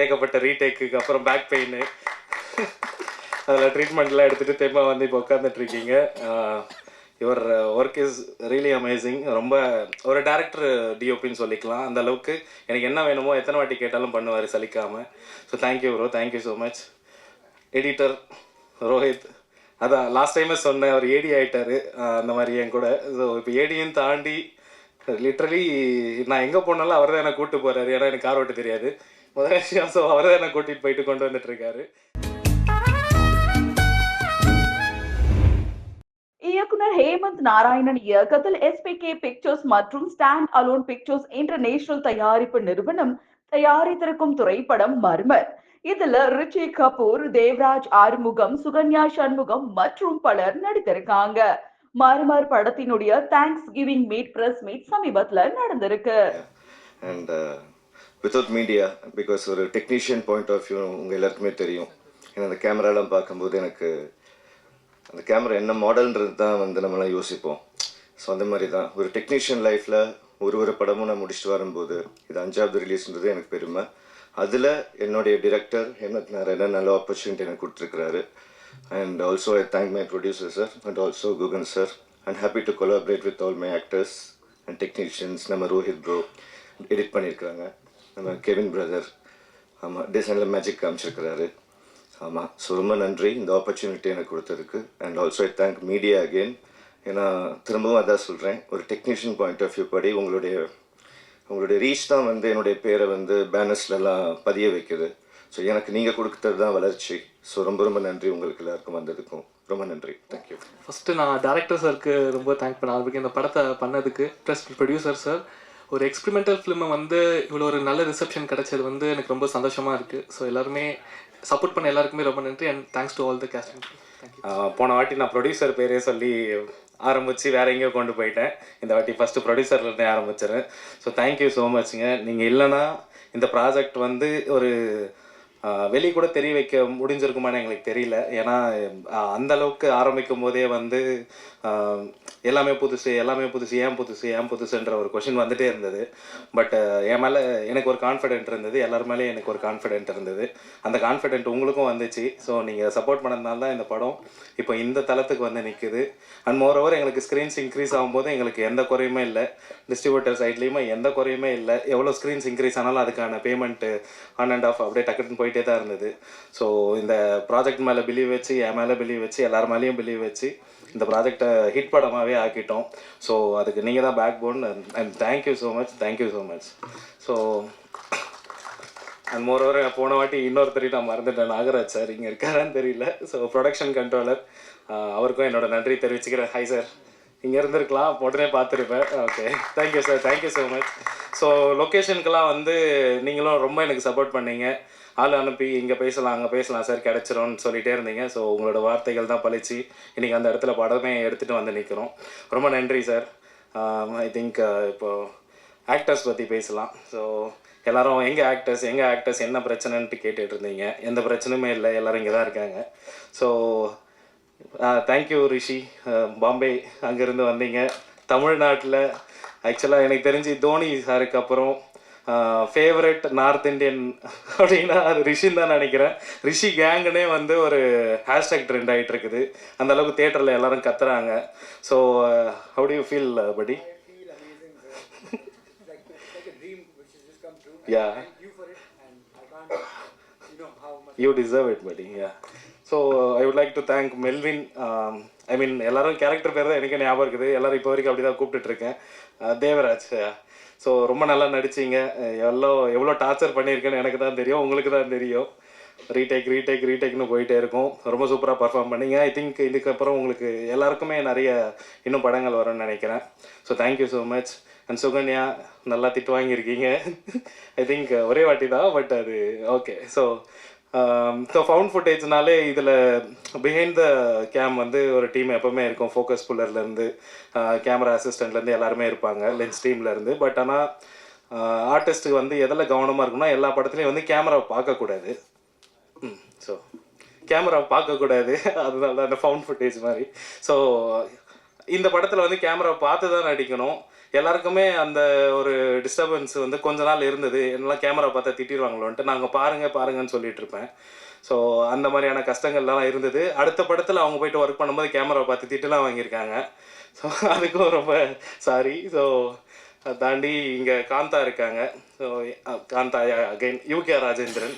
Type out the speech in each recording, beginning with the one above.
ஏகப்பட்ட ரீடேக்கு அப்புறம் back pain அதில் ட்ரீட்மெண்ட்லாம் எடுத்துகிட்டு திரும்ப வந்து இப்போ உட்காந்துட்டு இருக்கீங்க your work is really amazing ரொம்ப ஒரு டேரக்டர் டிஓபின்னு சொல்லிக்கலாம். அந்த அளவுக்கு எனக்கு என்ன வேணுமோ எத்தனை வாட்டி கேட்டாலும் பண்ணுவார் சலிக்காமல் so thank you bro thank you so much editor Rohit அதான் லாஸ்ட் டைமே சொன்னேன் அவர் ஏடி ஆகிட்டார் அந்த மாதிரி என் கூட. ஸோ இப்போ ஏடியும் தாண்டி லிட்ரலி நான் எங்கே போனாலும் அவர் தான் என்னை கூப்பிட்டு போகிறாரு ஏன்னா எனக்கு கார் ஓட்ட தெரியாது. முதல் விஷயம் ஸோ அவர் தான் கூட்டிகிட்டு போயிட்டு கொண்டு வந்துட்டு இருக்காரு. இயக்குனர் ஹேமந்த் நாராயணன் இயக்கத்தில் எஸ்பிகே பிக்சர்ஸ் மற்றும் ஸ்டாண்ட் அலோன் பிக்சர்ஸ் இன்டர்நேஷனல் தயாரிப்பு நிறுவனம் தயாரித்திருக்கும் திரைப்படம் மர்மர். இதுல ரிஷி கபூர் தேவராஜ் ஆறுமுகம் சுகன்யா சண்முகம் மற்றும் பலர் நடித்திருக்காங்க. மர்மர் படத்தினுடைய thanks giving meet press meet சமீபத்துல நடந்திருக்கு. அண்ட் வித்தவுட் மீடியா பிகாஸ் ஒரு டெக்னீஷியன் பாயிண்ட் ஆஃப் வியூ உங்கள் எல்லாருக்குமே தெரியும். ஏன்னா அந்த கேமராலாம் பார்க்கும்போது எனக்கு அந்த கேமரா என்ன மாடல்ன்றது தான் வந்து நம்மளாம் யோசிப்போம். ஸோ அந்த மாதிரி தான் ஒரு டெக்னீஷியன் லைஃப்பில் ஒரு ஒரு படமும் நான் முடிச்சுட்டு வரும்போது இது அஞ்சாவது ரிலீஸ்ன்றது எனக்கு பெருமை. அதில் என்னுடைய டிரெக்டர் ஹேமத் நாராயணன் நல்ல ஆப்பர்ச்சுனிட்டி எனக்கு கொடுத்துருக்குறாரு. And also I thank my producer sir and also Guhan sir and happy to collaborate with all my actors and technicians நம்ம ரோஹித் ப்ரோ எடிட் பண்ணியிருக்காங்க நம்ம கெவின் பிரதர் ஆமாம் டிசைனில் மேஜிக் காமிச்சிருக்கிறாரு. ஆமாம் ஸோ ரொம்ப நன்றி இந்த ஆப்பர்ச்சுனிட்டி எனக்கு கொடுத்ததுக்கு. And also I thank media again ஏன்னா திரும்பவும் அதான் சொல்கிறேன் ஒரு டெக்னீஷியன் பாயிண்ட் ஆஃப் வியூ படி உங்களுடைய உங்களுடைய ரீச் தான் வந்து என்னுடைய பேரை வந்து பேனர்ஸ்லலாம் பதிய வைக்குது. ஸோ எனக்கு நீங்கள் கொடுத்தது தான் வளர்ச்சி. ஸோ ரொம்ப ரொம்ப நன்றி உங்களுக்கு எல்லாருக்கும் வந்ததுக்கும். ரொம்ப நன்றி. தேங்க்யூ ஃபஸ்ட்டு நான் டேரக்டர் சாருக்கு ரொம்ப தேங்க் பண்ண ஆரம்பிக்கும் இந்த படத்தை பண்ணதுக்கு ப்ளஸ் ப்ரொடியூசர் சார் ஒரு எக்ஸ்பிரிமெண்டல் ஃபிலிமை வந்து இவ்வளோ ஒரு நல்ல ரிசப்ஷன் கிடைச்சது வந்து எனக்கு ரொம்ப சந்தோஷமாக இருக்குது ஸோ எல்லாருமே சப்போர்ட் பண்ண எல்லாருக்குமே ரொம்ப நன்றி and thanks to all the casting போன வாட்டி நான் ப்ரொடியூசர் பேரே சொல்லி ஆரம்பித்து வேற எங்கேயோ கொண்டு போயிட்டேன். இந்த வாட்டி ஃபஸ்ட்டு ப்ரொடியூசர்லேருந்தே ஆரம்பிச்சிடுறேன். ஸோ தேங்க்யூ ஸோ மச்ங்க நீங்கள் இல்லைன்னா இந்த ப்ராஜெக்ட் வந்து ஒரு வெளியே கூட தெரிய வைக்க முடிஞ்சிருக்குமான்னு எங்களுக்கு தெரியல. ஏன்னா அந்த அளவுக்கு ஆரம்பிக்கும் போதே வந்து எல்லாமே புதுசு எல்லாமே புதுசு ஏன் புதுசு ஏன் புதுசுன்ற ஒரு கொஷின் வந்துட்டே இருந்தது. பட் என் மேலே எனக்கு ஒரு கான்ஃபிடென்ட் இருந்தது. எல்லார் மேலேயும் எனக்கு ஒரு கான்ஃபிடென்ட் இருந்தது. அந்த கான்ஃபிடென்ட் உங்களுக்கும் வந்துச்சு. ஸோ நீங்கள் சப்போர்ட் பண்ணதுனால தான் இந்த படம் இப்போ இந்த தளத்துக்கு வந்து நிற்குது அண்ட் ஓவர் எங்களுக்கு ஸ்க்ரீன்ஸ் இன்க்ரீஸ் ஆகும்போது எங்களுக்கு எந்த குறையுமே இல்லை. டிஸ்ட்ரிபியூட்டர் சைட்லேயுமே எந்த குறையுமே இல்லை. எவ்வளோ ஸ்க்ரீன்ஸ் இன்க்ரீஸ் ஆனாலும் அதுக்கான பேமெண்ட்டு ஆன் அண்ட் ஆஃப் அப்படியே டக்குன்னு போய் போயிட்டே தான் இருந்தது. ஸோ இந்த ப்ராஜெக்ட் மேலே பிலீவ் வச்சு என் மேலே பிலீவ் வச்சு எல்லார் மேலேயும் பிலீவ் வச்சு இந்த ப்ராஜெக்டை ஹிட் படமாகவே ஆக்கிட்டோம். ஸோ அதுக்கு நீங்கள் தான் backbone and thank you so much thank you so much so and moreover போன வாட்டி இன்னொருத்தரையும் நான் மறந்துட்டேன். நாகராஜ் சார் இங்கே இருக்காரான்னு தெரியல. ஸோ ப்ரொடக்ஷன் கண்ட்ரோலர் அவருக்கும் என்னோட நன்றி தெரிவிச்சுக்கிறேன். ஹை சார் இங்கே இருந்திருக்கலாம். உடனே பார்த்துருப்பேன். Okay thank you sir thank you so much so லொக்கேஷனுக்கெல்லாம் வந்து நீங்களும் ரொம்ப எனக்கு சப்போர்ட் பண்ணீங்க. ஆள் அனுப்பி இங்கே பேசலாம் அங்கே பேசலாம் சார் கிடச்சிரும்னு சொல்லிட்டே இருந்தீங்க. ஸோ உங்களோட வார்த்தைகள் தான் பழிச்சு இன்றைக்கி அந்த இடத்துல படமே எடுத்துகிட்டு வந்து நிற்கிறோம் ரொம்ப நன்றி சார். ஐ திங்க் இப்போது ஆக்டர்ஸ் பற்றி பேசலாம். ஸோ எல்லாரும் எங்கே ஆக்டர்ஸ் எங்கே ஆக்டர்ஸ் என்ன பிரச்சனைன்ட்டு கேட்டுட்டு இருந்தீங்க. எந்த பிரச்சனையுமே இல்லை. எல்லோரும் இங்கே தான் இருக்காங்க. ஸோ தேங்க்யூ ரிஷி. பாம்பே அங்கேருந்து வந்தீங்க. தமிழ்நாட்டில் ஆக்சுவலாக எனக்கு தெரிஞ்சு தோனி சாருக்கு அப்புறம் ஃபேவரட் நார்த் இந்தியன் அப்படின்னா அது ரிஷின்னு தான் நினைக்கிறேன். ரிஷி கேங்குனே வந்து ஒரு ஹேஷ்டேக் ட்ரெண்ட் ஆகிட்டு இருக்குது அந்த அளவுக்கு தேட்டரில் எல்லாரும் கத்துறாங்க. So how do you feel படி Yeah. You deserve it, buddy. Yeah. So I would like to thank Melvin I mean எல்லாரும் கேரக்டர் பேர் தான் எனக்கு ஞாபகம் இருக்குது. எல்லாரும் இப்போ வரைக்கும் அப்படி தான் கூப்பிட்டுட்ருக்கேன் தேவராஜ் ஸோ ரொம்ப நல்லா நடிச்சீங்க. எவ்வளோ எவ்வளோ டார்ச்சர் பண்ணியிருக்கேன்னு எனக்கு தான் தெரியும். உங்களுக்கு தான் தெரியும். ரீடேக் ரீடேக் ரீடேக்னு போயிட்டே இருக்கும். ரொம்ப சூப்பராக பர்ஃபார்ம் பண்ணிங்க. ஐ திங்க் இதுக்கப்புறம் உங்களுக்கு எல்லாருக்குமே நிறைய இன்னும் படங்கள் வரும்னு நினைக்கிறேன். So thank you so much and Sukanya நல்லா திட்டு வாங்கியிருக்கீங்க. ஐ திங்க் ஒரே வாட்டி தான் பட் அது ஓகே ஸோ ஸோ ஃபவுண்ட் ஃபுட்டேஜ்னாலே இதில் பிஹைண்ட் த கேம் வந்து ஒரு டீம் எப்போவுமே இருக்கும். ஃபோக்கஸ் புல்லர்லேருந்து கேமரா அசிஸ்டண்ட்லேருந்து எல்லாருமே இருப்பாங்க லென்ஸ் டீம்லேருந்து பட் ஆனால் ஆர்டிஸ்ட்டுக்கு uh, வந்து எதில் கவனமாக இருக்குன்னா எல்லா படத்துலையும் வந்து கேமராவை பார்க்கக்கூடாது. ஸோ கேமரா பார்க்கக்கூடாது. அதனால தான் அந்த ஃபவுண்ட் ஃபுட்டேஜ் மாதிரி. ஸோ இந்த படத்தில் வந்து கேமரா பார்த்து தான் நடிக்கணும். எல்லாருக்குமே அந்த ஒரு டிஸ்டர்பன்ஸ் வந்து கொஞ்ச நாள் இருந்தது. என்னெல்லாம் கேமரா பார்த்தா திட்டிடுவாங்களோன்ட்டு நாங்கள் பாருங்க பாருங்கன்னு சொல்லிட்டு இருப்பேன். ஸோ அந்த மாதிரியான கஷ்டங்கள்லாம் இருந்தது. அடுத்த படத்தில் அவங்க போயிட்டு ஒர்க் பண்ணும்போது கேமரா பார்த்து திட்டுலாம் வாங்கியிருக்காங்க. ஸோ அதுக்கும் ரொம்ப சாரி ஸோ அதை தாண்டி இங்கே காந்தா இருக்காங்க. So Kantha again UK Rajendran.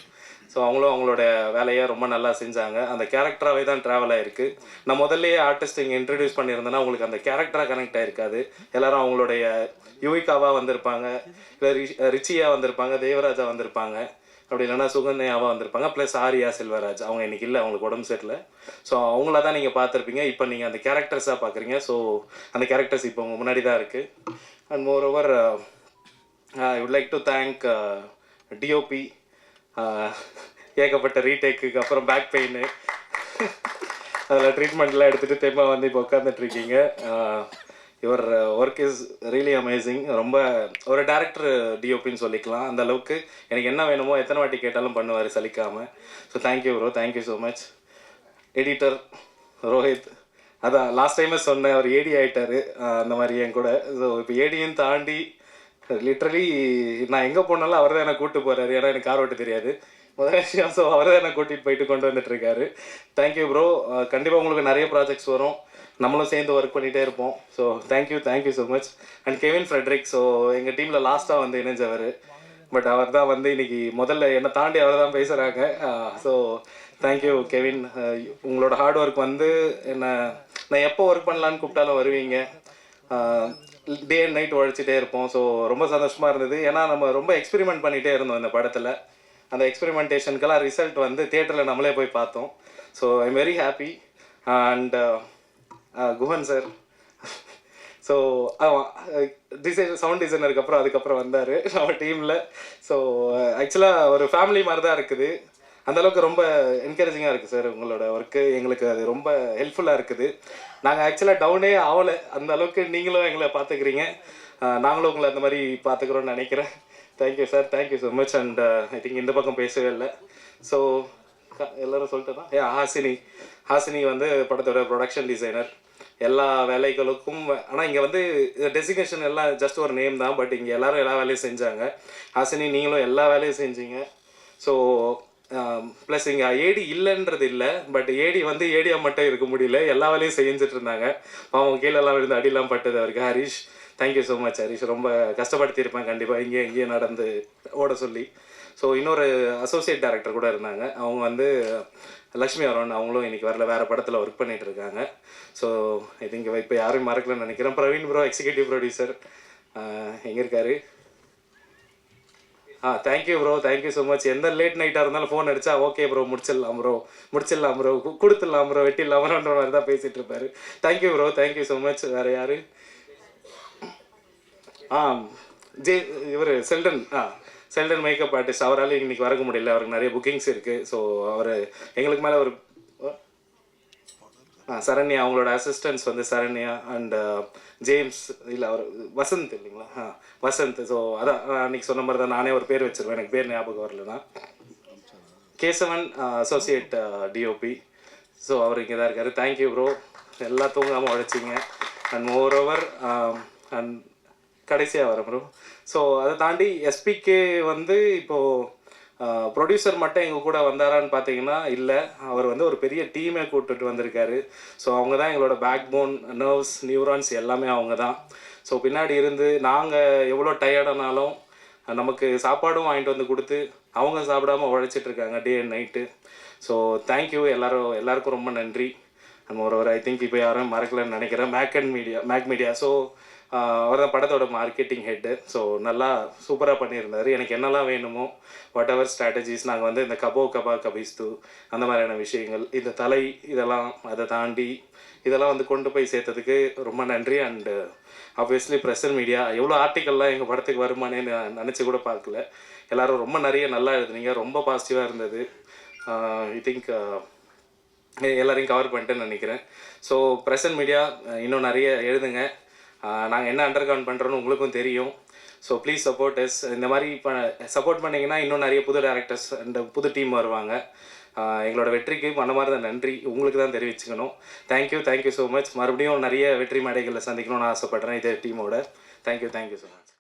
So அவங்களும் அவங்களோட வேலையை ரொம்ப நல்லா செஞ்சாங்க. அந்த கேரக்டராகவே தான் ட்ராவல் ஆயிருக்கு. நான் முதல்லயே ஆர்டிஸ்ட் இங்கே இன்ட்ரடியூஸ் பண்ணியிருந்தேன்னா உங்களுக்கு அந்த கேரக்டராக கனெக்ட் ஆயிருக்காது. எல்லாரும் அவங்களுடைய யுவிகாவாக வந்திருப்பாங்க. இல்லை ரிச்சியா வந்திருப்பாங்க. தேவராஜா வந்திருப்பாங்க. அப்படி இல்லைன்னா சுகன்யாவாக வந்திருப்பாங்க. ப்ளஸ் ஆரியா செல்வராஜ். அவங்க இன்னைக்கு இல்லை. அவங்களுக்கு உடம்பு சரியில்லை. ஸோ அவங்கள தான் நீங்கள் பார்த்துருப்பீங்க. இப்போ நீங்கள் அந்த கேரக்டர்ஸாக பார்க்குறீங்க. ஸோ அந்த கேரக்டர்ஸ் இப்போ உங்கள் முன்னாடி தான் இருக்குது and moreover I would like to thank DOP ஏகப்பட்ட ரீடேக்கு அப்புறம் பேக் பெயின் அதில் ட்ரீட்மெண்ட்லாம் எடுத்துகிட்டு திரும்ப வந்து இப்போ உட்காந்துட்டு இருக்கீங்க your work is uh, really amazing ரொம்ப ஒரு டேரக்டர் டிஓபின்னு சொல்லிக்கலாம். அந்த அளவுக்கு எனக்கு என்ன வேணுமோ எத்தனை வாட்டி கேட்டாலும் பண்ணுவார் சலிக்காமல் so thank you bro thank you so much editor Rohit அதான் லாஸ்ட் டைமே சொன்னேன் அவர் ஏடி ஆகிட்டார் அந்த மாதிரி என் கூட. ஸோ இப்போ ஏடியும் தாண்டி லிட்ரலி நான் எங்கே போனாலும் அவர் தான் என்னை கூப்பிட்டு போகிறாரு ஏன்னா எனக்கு கார் ஓட்ட தெரியாது. முதல் விஷயம் ஸோ அவர் தான் என்னை கூட்டிகிட்டு போயிட்டு கொண்டு வந்துட்டு இருக்காரு. தேங்க்யூ ப்ரோ கண்டிப்பாக உங்களுக்கு நிறைய ப்ராஜெக்ட்ஸ் வரும். நம்மளும் சேர்ந்து ஒர்க் பண்ணிகிட்டே இருப்போம். So thank you thank you so much and Kevin Fredrick so எங்கள் டீமில் லாஸ்ட்டாக வந்து இணைஞ்சவர். பட் அவர் தான் வந்து இன்னைக்கு முதல்ல என்னை தாண்டி அவர் தான் பேசுகிறாங்க ஸோ தேங்க்யூ கெவின் உங்களோட ஹார்ட் ஒர்க் வந்து என்ன நான் எப்போ ஒர்க் பண்ணலான்னு கூப்பிட்டாலும் வருவீங்க. டே அண்ட் நைட் உழைச்சிட்டே இருப்போம். ஸோ ரொம்ப சந்தோஷமாக இருந்தது. ஏன்னா நம்ம ரொம்ப எக்ஸ்பெரிமெண்ட் பண்ணிகிட்டே இருந்தோம் இந்த படத்தில். அந்த எக்ஸ்பெரிமெண்டேஷனுக்கெல்லாம் ரிசல்ட் வந்து தேட்டரில் நம்மளே போய் பார்த்தோம். So I very happy and Guhan sir so design sound டிசைனருக்கு அப்புறம் அதுக்கப்புறம் வந்தார். நம்ம டீமில் ஸோ ஆக்சுவலாக ஒரு ஃபேமிலி மாதிரி தான் இருக்குது. அந்த அளவுக்கு ரொம்ப என்கரேஜிங்காக இருக்குது சார் உங்களோட ஒர்க்கு எங்களுக்கு அது ரொம்ப ஹெல்ப்ஃபுல்லாக இருக்குது. நாங்கள் ஆக்சுவலாக டவுனே ஆகலை அந்த அளவுக்கு நீங்களும் எங்களை பார்த்துக்கிறீங்க நாங்களும் உங்களை அந்த மாதிரி பார்த்துக்கிறோன்னு நினைக்கிறேன். Thank you sir thank you so much and I think இந்த பக்கம் பேசவே இல்லை. ஸோ எல்லோரும் சொல்லிட்டு தான் ஏ ஹாசினி. ஹாசினி வந்து படத்தோட ப்ரொடக்ஷன் டிசைனர் எல்லா வேலைகளுக்கும் ஆனால் இங்கே வந்து டெசிக்னேஷன் எல்லாம் ஜஸ்ட் ஒரு நேம் தான். பட் இங்கே எல்லோரும் எல்லா வேலையும் செஞ்சாங்க. ஹாசினி நீங்களும் எல்லா வேலையும் செஞ்சீங்க. ஸோ ப்ளஸ் இங்கே ஏடி இல்லைன்றது இல்லை பட் ஏடி வந்து ஏடியா மட்டும் இருக்க முடியல. எல்லா வேலையும் செஞ்சுட்டு இருந்தாங்க. பாவம் கீழெல்லாம் விழுந்து அடியெல்லாம் பட்டது அவருக்கு. Harish thank you so much Harish. ரொம்ப கஷ்டப்படுத்தியிருப்பேன் கண்டிப்பாக இங்கேயும் இங்கேயே நடந்து ஓட சொல்லி. ஸோ இன்னொரு அசோசியேட் டேரக்டர் கூட இருந்தாங்க. அவங்க வந்து லக்ஷ்மி அருண் அவங்களும் இன்றைக்கி வரல. வேறு படத்தில் ஒர்க் பண்ணிகிட்டு இருக்காங்க. ஸோ இது இங்கே இப்போ யாரும் மறக்கலன்னு நினைக்கிறேன். பிரவீன் ப்ரோ எக்ஸிக்யூட்டிவ் ப்ரொடியூசர் எங்கே இருக்காரு? ஆ thank you bro thank you so much எந்த லேட் நைட்டாக இருந்தாலும் ஃபோன் அடிச்சா ஓகே ப்ரோ முடிச்சிடலாம் ப்ரோ முடிச்சிடலாம் ப்ரோ கொடுத்துடலாம் ப்ரோ வெட்டிடலாம் ப்ரோன்ற மாதிரி தான் பேசிகிட்டு இருப்பாரு. Thank you bro thank you so much வேறு யார்? ஆ ஜே இவர் செல்டன் ஆ செல்டன் மேக்கப் ஆர்டிஸ்ட் அவரால் இன்னைக்கு வரக்க முடியல. அவருக்கு நிறைய புக்கிங்ஸ் இருக்குது ஸோ அவர் எங்களுக்கு மேலே ஒரு சரண்யா அவங்களோட அசிஸ்டன்ஸ் வந்து சரண்யா அண்ட் ஜேம்ஸ் இல்லை அவர் வசந்த் இல்லைங்களா? ஆ வசந்த். ஸோ அதான் அன்னைக்கு சொன்ன மாதிரி தான் நானே ஒரு பேர் வச்சிருவேன். எனக்கு பேர் ஞாபகம் வரலனா கேசவன் அசோசியேட் டிஓபி ஸோ அவர் இங்கே தான் இருக்கார் தேங்க்யூ ப்ரோ எல்லாம் தூங்காமல் உழைச்சிங்க. அண்ட் மோர் ஓவர் அண்ட் கடைசியாக வர ப்ரோ ஸோ அதை தாண்டி எஸ்பிகே வந்து இப்போது ப்ரொடியூசர் மட்டும் எங்கள் கூட வந்தாரான்னு பார்த்தீங்கன்னா இல்லை. அவர் வந்து ஒரு பெரிய டீமே கூப்பிட்டுட்டு வந்திருக்காரு. ஸோ அவங்க தான் எங்களோட பேக் போன் நர்வ்ஸ் நியூரான்ஸ் எல்லாமே அவங்க தான் ஸோ பின்னாடி இருந்து நாங்கள் எவ்வளோ டயர்டானாலும் நமக்கு சாப்பாடும் வாங்கிட்டு வந்து கொடுத்து அவங்க சாப்பிடாம உழைச்சிட்ருக்காங்க day and night so thank you எல்லோரும் எல்லாருக்கும் ரொம்ப நன்றி. நம்ம ஒரு ஒரு ஐ திங்க் இப்போ யாரும் மறக்கலன்னு நினைக்கிறேன். Mac and media mac media so அவர் தான் படத்தோட மார்க்கெட்டிங் ஹெட்டு ஸோ நல்லா சூப்பராக பண்ணியிருந்தார். எனக்கு என்னெல்லாம் வேணுமோ வாட் எவர் ஸ்ட்ராட்டஜிஸ் நாங்கள் வந்து இந்த கபோ கபா கபிஸ்து அந்த மாதிரியான விஷயங்கள் இந்த தலை இதெல்லாம் அதை தாண்டி இதெல்லாம் வந்து கொண்டு போய் சேர்த்ததுக்கு ரொம்ப நன்றி. அண்டு ஆப்வியஸ்லி ப்ரெஷர் மீடியா எவ்வளோ ஆர்டிக்கல்லாம் எங்கள் படத்துக்கு வருமானே நான் நினச்சி கூட பார்க்கல. எல்லோரும் ரொம்ப நிறைய நல்லா எழுதுனீங்க. ரொம்ப பாசிட்டிவாக இருந்தது. ஐ திங்க் எல்லாரையும் கவர் பண்ணிட்டேன்னு நினைக்கிறேன். ஸோ ப்ரெசன்ட் மீடியா இன்னும் நிறைய எழுதுங்க. நாங்கள் என்ன அண்டர் கிரவுண்ட் பண்ணுறோன்னு உங்களுக்கும் தெரியும். ஸோ ப்ளீஸ் சப்போர்ட் எஸ் இந்த மாதிரி இப்போ சப்போர்ட் பண்ணிங்கன்னா இன்னும் நிறைய புது டேரக்டர்ஸ் அண்ட் புது டீம் வருவாங்க. எங்களோட வெற்றிக்கு மனமார்ந்த நன்றி. உங்களுக்கு தான் தெரிவிச்சுக்கணும். Thank you thank you so much மறுபடியும் நிறைய வெற்றி மேடைகளில் சந்திக்கணும்னு ஆசைப்பட்றேன் இதே டீமோட தேங்க்யூ தேங்க்யூ ஸோ மச்